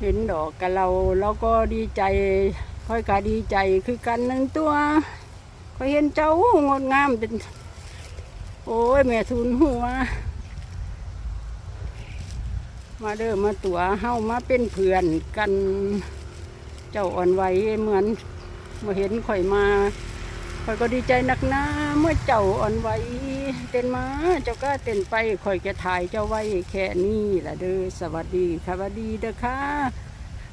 เห็นดอกกับเราเราก็ดีใจค่อยกาดีใจคือกันหนึ่งตัวค่อยเห็นเจ้างดงามเป็น โอ้ยแม่ทุนหัว มาเด้อมาตัวเฮามาเป็นเพื่อนกัน เจ้าอ่อนไหวเหมือนเมื่อเห็นข่อยมาข่อยก็ดีใจนักหนาเมื่อเจ้าอ่อนไหว เต้นมาเจ้าก็เต้นไปข่อยจะถ่ายเจ้าไว้แค่นี้ละเด้อสวัสดีค่ะสวัสดีเด้อค่ะ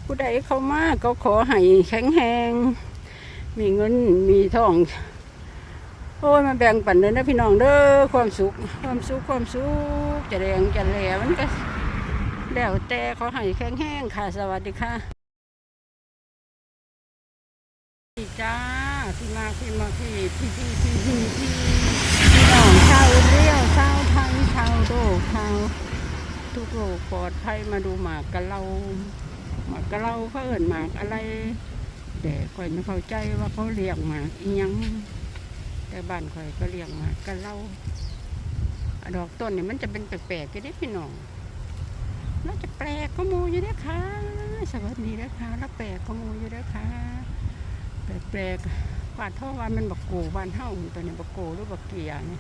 ผู้ใดเข้ามาก็ขอให้แข็งแรงมีเงินมีทอง โอ้ยมาแบ่งปันเลยนะพี่น้องเด้อความสุข ความสุขความสุขจะแรงจะแหลมันก็แล้วแต่ขอให้แข็งแรงค่ะ สวัสดีค่ะพี่จ้าพี่มาพี่มาพี่พี่พี่พี่พี่พี่พี่น้องชาวเรียวชาวไทยชาวโลกชาวทุกโลก ปลอดภัยมาดูหมากกันเราหมากกะเราเขาเอินหมากอะไร แต่ข่อยไม่เข้าใจว่าเขาเรียกหมากอียัง แต่บ้านข่อยก็เรียกหมากกะเราดอกต้นเนี่ยมันจะเป็นแปลกๆก็ได้พี่น้องน่าจะแปลกก็มูอยู่ด้อค่ะสวัสดีนะคะแล้วแปลกก็มูอยู่ด้อค่ะแปลกๆบ้านท่อวันมันบักโกบ้านเฮ้าตัวนี้บักโกหรือบักเกียเนี่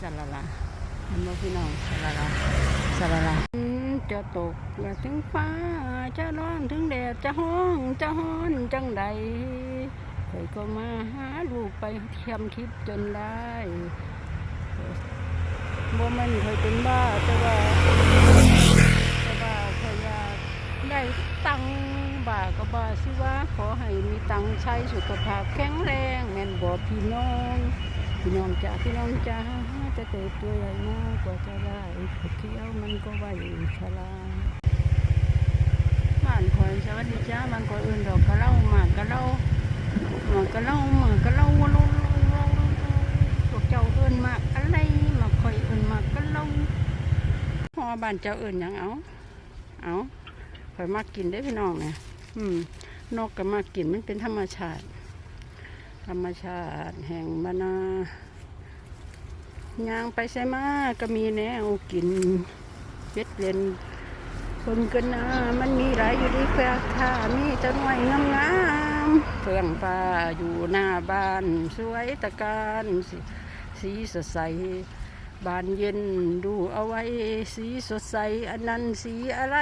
สลาลาเห็นบ่พี่น้องสลาลาสลาลา จะตกและถึงฟ้าจะร้อนถึงแดดจะห้องจะฮ้อนจังใดเคยก็มาหาลูกไปเทียมทิพย์จนได้บ่แมันเคยเป็นบ้าแต่ว่าแต่ว่าเคยอยากได้ตังบ้าก็บ้าสิว่าขอให้มีตังใช้สุขภาพแข็งแรงแม่นบ่พี่น้อง พี่น้องจ้าพี่น้องจ้าจะเติบตัวใหญ่มากกว่าจะได้เคี้ยวมันก็ไหวชราบ้านคอยสวัสดีจ้าบานคอยอื่นดอกกระเล่าหมากกระเล่าหมากกระเล่าหมากกระเล่าวัวลุพวกเจ้าเอินมากอะไรหมากคอยเอินมากกระเล่าหอบ้านเจ้าเอินหยังเอาเอาคอยมากกินได้พี่น้องเนี่ยอืมนกก็มากกินมันเป็นธรรมชาติ ธรรมชาติแห่งบานายางไปใช่มาก็มีแนวกินเป็ดเลนเพิ่งกันนะมันมีหลายอยู่ดีแฟค่ะมีจะหน่วยงามงามๆเฟื่องฟ้าอยู่หน้าบ้าน สวยตะการสสีสดใส บานเย็นดูเอาไว้ สีสดใส อันนั้นสีอะไร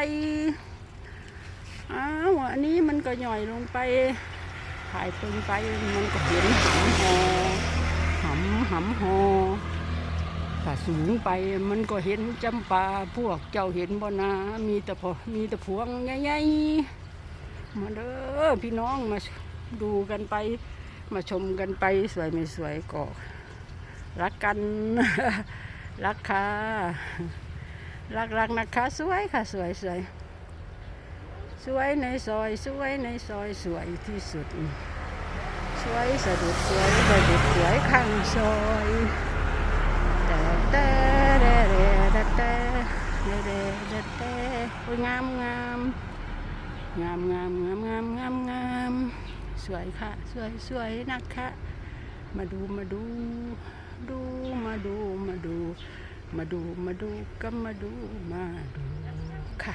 อ้าวอันนี้มันก็หย่อยลงไป ถ่ายตึงไปมันก็เห็นหำหอหำหำหอถ้าสูงไปมันก็เห็นจำปาพวกเจ้าเห็นบ่นามีแต่พอมีแต่พวงใหญ่ๆมาเด้อพี่น้องมาดูกันไป มาชมกันไปสวยไม่สวยก็รักกัน รักค่ะ รักรักนะคะ สวยค่ะ สวยสวย สวยในซอย สวยในซอยสวยที่สุด สวยสะดุดสวยสะดุดสวยข้างซอยแต่แต่แต่แต่แต่แต่แต่แต่แต่โอ้ยงามงามงามงามงามงามงามงามสวยค่ะ สวยสวยนะคะ มาดูมาดู ดูมาดูมาดู มาดูมาดูก็มาดูมาดูค่ะ